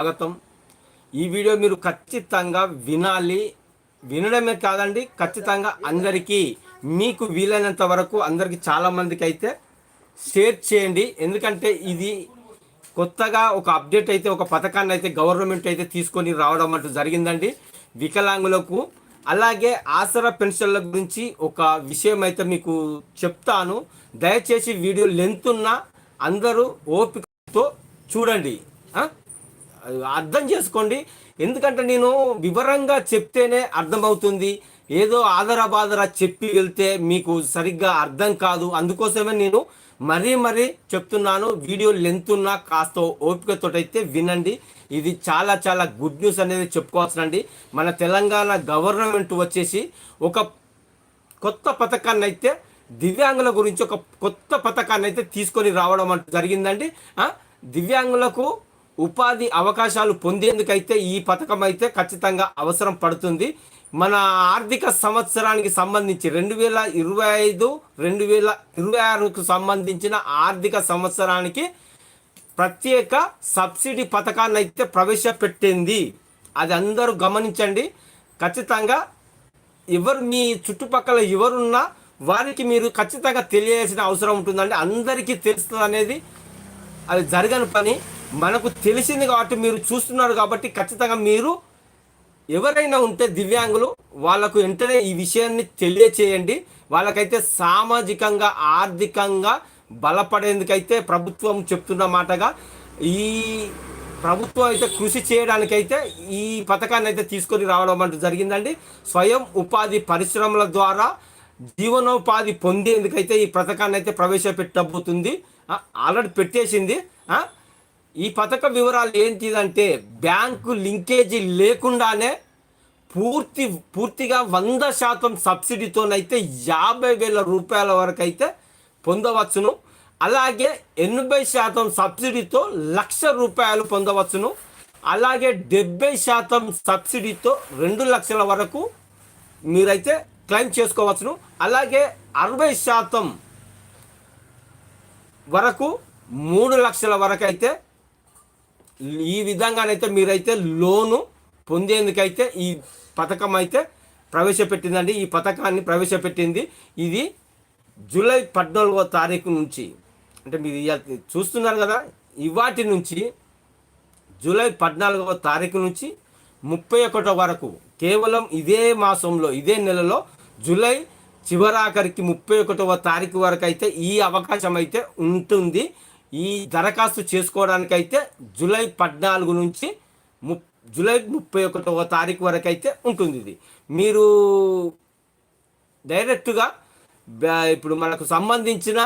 స్వాగతం. ఈ వీడియో మీరు ఖచ్చితంగా వినాలి. వినడమే కాదండి ఖచ్చితంగా అందరికీ మీకు వీలైనంత వరకు అందరికీ చాలామందికి అయితే షేర్ చేయండి. ఎందుకంటే ఇది కొత్తగా ఒక అప్డేట్ అయితే ఒక పథకాన్ని అయితే గవర్నమెంట్ అయితే తీసుకొని రావడం అంటూ జరిగిందండి. వికలాంగులకు అలాగే ఆసరా పెన్షన్ల గురించి ఒక విషయం అయితే మీకు చెప్తాను. దయచేసి వీడియో లెంత్ ఉన్న అందరూ ఓపికతో చూడండి. ఆ? అర్థం చేసుకోండి. ఎందుకంటే నేను వివరంగా చెప్తేనే అర్థమవుతుంది. ఏదో ఆదర బాదరా చెప్పి వెళ్తే మీకు సరిగ్గా అర్థం కాదు. అందుకోసమే నేను మరీ మరీ చెప్తున్నాను. వీడియో లెంత్ ఉన్నా కాస్త ఓపికతో అయితే వినండి. ఇది చాలా చాలా గుడ్ న్యూస్ అనేది చెప్పుకోవచ్చునండి మన తెలంగాణ గవర్నమెంట్ వచ్చేసి ఒక కొత్త పథకాన్ని అయితే దివ్యాంగుల గురించి ఒక కొత్త పథకాన్ని అయితే తీసుకొని రావడం అంటూ జరిగిందండి. దివ్యాంగులకు ఉపాధి అవకాశాలు పొందేందుకైతే ఈ పథకం అయితే ఖచ్చితంగా అవసరం పడుతుంది. మన ఆర్థిక సంవత్సరానికి సంబంధించి రెండు వేల ఇరవై ఐదు రెండు వేల ఇరవై ఆరుకు సంబంధించిన ఆర్థిక సంవత్సరానికి ప్రత్యేక సబ్సిడీ పథకాన్ని అయితే ప్రవేశపెట్టింది. అది అందరూ గమనించండి. ఖచ్చితంగా ఎవరు మీ చుట్టుపక్కల ఎవరున్నా వారికి మీరు ఖచ్చితంగా తెలియాల్సిన అవసరం ఉంటుందండి. అందరికీ తెలుస్తుంది అనేది అది జరగని పని. మనకు తెలిసింది కాబట్టి మీరు చూస్తున్నారు కాబట్టి ఖచ్చితంగా మీరు ఎవరైనా ఉంటే దివ్యాంగులు వాళ్ళకు వెంటనే ఈ విషయాన్ని తెలియచేయండి. వాళ్ళకైతే సామాజికంగా ఆర్థికంగా బలపడేందుకైతే ప్రభుత్వం చెప్తున్న మాటగా ఈ ప్రభుత్వం అయితే కృషి చేయడానికైతే ఈ పథకాన్ని అయితే తీసుకొని రావడం అంటూ జరిగిందండి. స్వయం ఉపాధి పరిశ్రమల ద్వారా జీవనోపాధి పొందేందుకైతే ఈ పథకాన్ని అయితే ప్రవేశపెట్టబోతుంది. ఆల్రెడీ పెట్టేసింది. ఈ పథక వివరాలు ఏంటిదంటే బ్యాంకు లింకేజీ లేకుండానే పూర్తి పూర్తిగా వంద శాతం సబ్సిడీతోనైతే యాభై వేల రూపాయల వరకు అయితే పొందవచ్చును. అలాగే ఎనభై శాతం సబ్సిడీతో లక్ష రూపాయలు పొందవచ్చును. అలాగే డెబ్బై శాతం సబ్సిడీతో రెండు లక్షల వరకు మీరైతే క్లెయిమ్ చేసుకోవచ్చును. అలాగే అరవై శాతం వరకు మూడు లక్షల వరకు అయితే ఈ విధంగానైతే మీరైతే లోను పొందేందుకైతే ఈ పథకం అయితే ప్రవేశపెట్టిందండి. ఈ పథకాన్ని ప్రవేశపెట్టింది. ఇది జూలై పద్నాలుగో తారీఖు నుంచి. అంటే మీరు చూస్తున్నారు కదా ఇవాటి నుంచి జూలై పద్నాలుగవ తారీఖు నుంచి ముప్పై ఒకటో వరకు కేవలం ఇదే మాసంలో ఇదే నెలలో జూలై చివరాఖరికి ముప్పై ఒకటవ తారీఖు వరకు అయితే ఈ అవకాశం అయితే ఉంటుంది. ఈ దరఖాస్తు చేసుకోవడానికైతే జూలై పద్నాలుగు నుంచి ము జూలై ముప్పై ఒకటవ తారీఖు వరకు అయితే ఉంటుంది ఇది. మీరు డైరెక్ట్గా ఇప్పుడు మనకు సంబంధించిన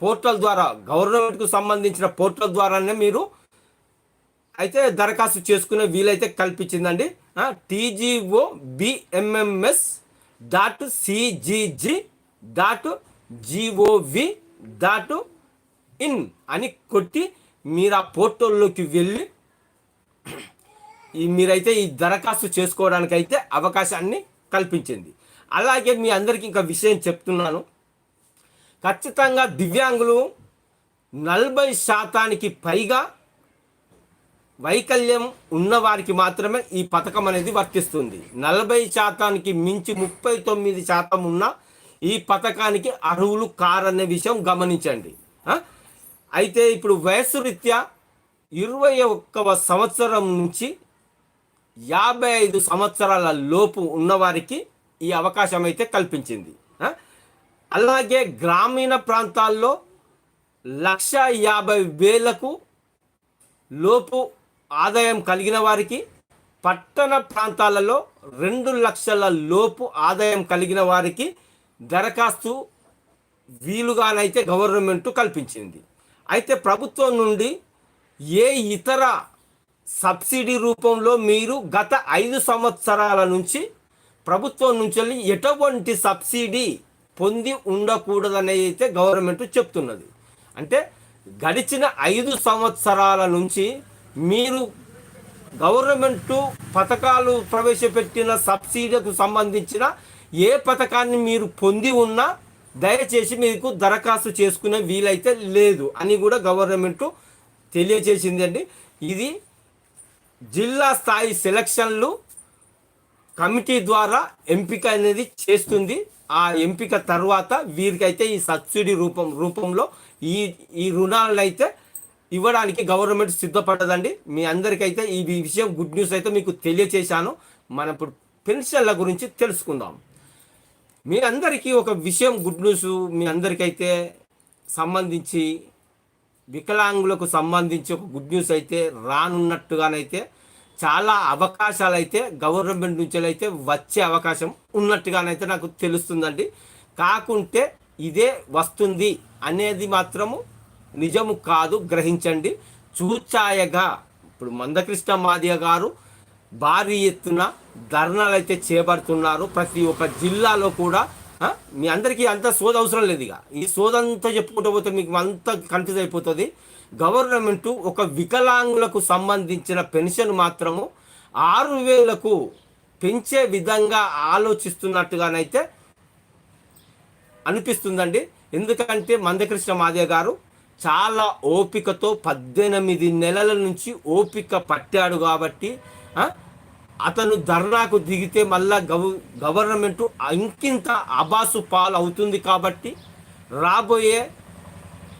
పోర్టల్ ద్వారా గవర్నమెంట్కు సంబంధించిన పోర్టల్ ద్వారానే మీరు అయితే దరఖాస్తు చేసుకునే వీలైతే కల్పించిందండి. TGO BMMS dot CGG dot GOV dot in అని కొట్టి మీరు ఆ పోర్టల్లోకి వెళ్ళి ఈ మీరైతే ఈ దరఖాస్తు చేసుకోవడానికి అయితే అవకాశాన్ని కల్పించింది. అలాగే మీ అందరికీ ఇంకా విషయం చెప్తున్నాను. ఖచ్చితంగా దివ్యాంగులు నలభై శాతానికి పైగా వైకల్యం ఉన్నవారికి మాత్రమే ఈ పథకం అనేది వర్తిస్తుంది. నలభై శాతానికి మించి ముప్పై తొమ్మిది శాతం ఉన్న ఈ పథకానికి అర్హులు కారనే విషయం గమనించండి. అయితే ఇప్పుడు వయస్సు రీత్యా ఇరవై ఒక్కవ సంవత్సరం నుంచి యాభై ఐదు సంవత్సరాల లోపు ఉన్నవారికి ఈ అవకాశం అయితే కల్పించింది. అలాగే గ్రామీణ ప్రాంతాల్లో లక్ష యాభై వేలకు లోపు ఆదాయం కలిగిన వారికి పట్టణ ప్రాంతాలలో రెండు లక్షల లోపు ఆదాయం కలిగిన వారికి దరఖాస్తు వీలుగానైతే గవర్నమెంట్ కల్పించింది. అయితే ప్రభుత్వం నుండి ఏ ఇతర సబ్సిడీ రూపంలో మీరు గత ఐదు సంవత్సరాల నుంచి ప్రభుత్వం నుంచి వెళ్ళి ఎటువంటి సబ్సిడీ పొంది ఉండకూడదని అయితే గవర్నమెంట్ చెప్తున్నది. అంటే గడిచిన ఐదు సంవత్సరాల నుంచి మీరు గవర్నమెంట్ పథకాలు ప్రవేశపెట్టిన సబ్సిడీకు సంబంధించిన ఏ పథకాన్ని మీరు పొంది ఉన్నా దయచేసి మీకు దరఖాస్తు చేసుకునే వీలైతే లేదు అని కూడా గవర్నమెంట్ తెలియజేసిందండి. ఇది జిల్లా స్థాయి సెలక్షన్లు కమిటీ ద్వారా ఎంపిక అనేది చేస్తుంది. ఆ ఎంపిక తర్వాత వీరికైతే ఈ సబ్సిడీ రూపం రూపంలో ఈ ఈ రుణాలను అయితే ఇవ్వడానికి గవర్నమెంట్ సిద్ధపడదండి. మీ అందరికైతే ఈ విషయం గుడ్ న్యూస్ అయితే మీకు తెలియచేశాను. మనం ఇప్పుడు పెన్షన్ల గురించి తెలుసుకుందాం. మీ అందరికీ ఒక విషయం గుడ్ న్యూస్. మీ అందరికైతే సంబంధించి వికలాంగులకు సంబంధించి ఒక గుడ్ న్యూస్ అయితే రానున్నట్టుగానైతే చాలా అవకాశాలు అయితే గవర్నమెంట్ నుంచి అయితే వచ్చే అవకాశం ఉన్నట్టుగానైతే నాకు తెలుస్తుందండి. కాకుంటే ఇదే వస్తుంది అనేది మాత్రము నిజము కాదు గ్రహించండి. చూచాయగా ఇప్పుడు మందకృష్ణ మాదియ గారు భారీ ఎత్తున ధర్నాలు అయితే చేపడుతున్నారు. ప్రతి ఒక్క జిల్లాలో కూడా మీ అందరికీ అంత సోద అవసరం లేదు ఇక. ఈ సోదంతా చెప్పుకుంటూ పోతే మీకు అంత కన్ఫ్యూజ్ అయిపోతుంది. గవర్నమెంట్ ఒక వికలాంగులకు సంబంధించిన పెన్షన్ మాత్రము ఆరు వేలకు పెంచే విధంగా ఆలోచిస్తున్నట్టుగానైతే అనిపిస్తుందండి. ఎందుకంటే మందకృష్ణ మాదే గారు చాలా ఓపికతో పద్దెనిమిది నెలల నుంచి ఓపిక పట్టాడు కాబట్టి అతను ధర్నాకు దిగితే మళ్ళా గవ గవర్నమెంట్ ఇంకింత అబాసు పాలు అవుతుంది కాబట్టి రాబోయే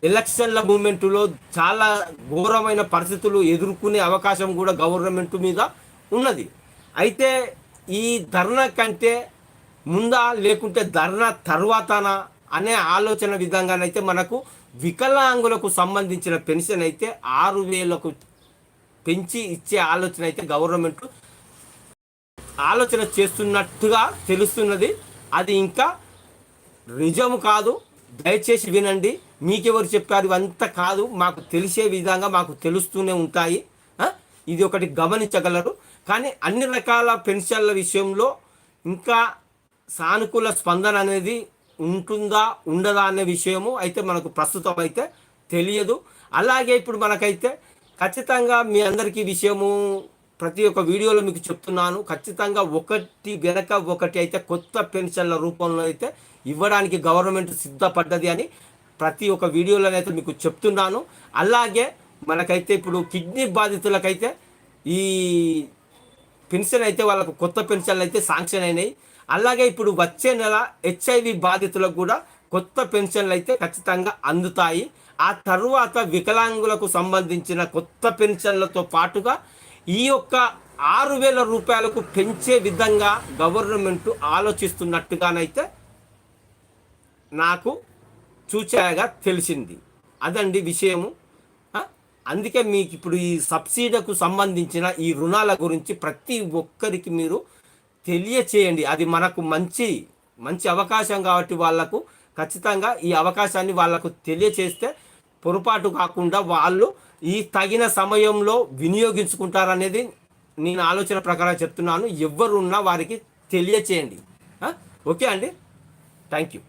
ఎలక్షన్ల మూమెంట్లో చాలా ఘోరమైన పరిస్థితులు ఎదుర్కొనే అవకాశం కూడా గవర్నమెంట్ మీద ఉన్నది. అయితే ఈ ధర్నా కంటే ముందా లేకుంటే ధర్నా తర్వాతనా అనే ఆలోచన విధంగానైతే మనకు వికలాంగులకు సంబంధించిన పెన్షన్ అయితే ఆరు వేలకు పెంచి ఇచ్చే ఆలోచన అయితే గవర్నమెంట్ ఆలోచన చేస్తున్నట్టుగా తెలుస్తున్నది. అది ఇంకా నిజం కాదు. దయచేసి వినండి. మీకెవరు చెప్పారు? ఇవంతా కాదు. మాకు తెలిసే విధంగా మాకు తెలుస్తూనే ఉంటాయి. ఇది ఒకటి గమనించగలరు. కానీ అన్ని రకాల పెన్షన్ల విషయంలో ఇంకా సానుకూల స్పందన అనేది ఉంటుందా ఉండదా అనే విషయము అయితే మనకు ప్రస్తుతం అయితే తెలియదు. అలాగే ఇప్పుడు మనకైతే ఖచ్చితంగా మీ అందరికీ విషయము ప్రతి ఒక్క వీడియోలో మీకు చెప్తున్నాను. ఖచ్చితంగా ఒకటి వెనక ఒకటి అయితే కొత్త పెన్షన్ల రూపంలో అయితే ఇవ్వడానికి గవర్నమెంట్ సిద్ధపడ్డది అని ప్రతి ఒక్క వీడియోలో అయితే మీకు చెప్తున్నాను. అలాగే మనకైతే ఇప్పుడు కిడ్నీ బాధితులకైతే ఈ పెన్షన్ అయితే వాళ్ళకు కొత్త పెన్షన్లు అయితే శాంక్షన్ అయినాయి. అలాగే ఇప్పుడు వచ్చే నెల హెచ్ఐవి బాధితులకు కూడా కొత్త పెన్షన్లు అయితే ఖచ్చితంగా అందుతాయి. ఆ తరువాత వికలాంగులకు సంబంధించిన కొత్త పెన్షన్లతో పాటుగా ఈ యొక్క ఆరు వేల రూపాయలకు పెంచే విధంగా గవర్నమెంట్ ఆలోచిస్తున్నట్టుగానైతే నాకు చూచాయగా తెలిసింది. అదండి విషయము. అందుకే మీకు ఇప్పుడు ఈ సబ్సిడీకు సంబంధించిన ఈ రుణాల గురించి ప్రతి ఒక్కరికి మీరు తెలియచేయండి. అది మనకు మంచి మంచి అవకాశం కాబట్టి వాళ్ళకు ఖచ్చితంగా ఈ అవకాశాన్ని వాళ్ళకు తెలియచేస్తే పొరపాటు కాకుండా వాళ్ళు ఈ తగిన సమయంలో వినియోగించుకుంటారనేది నేను ఆలోచన ప్రకారం చెప్తున్నాను. ఎవరున్నా వారికి తెలియచేయండి. ఓకే అండి? Thank you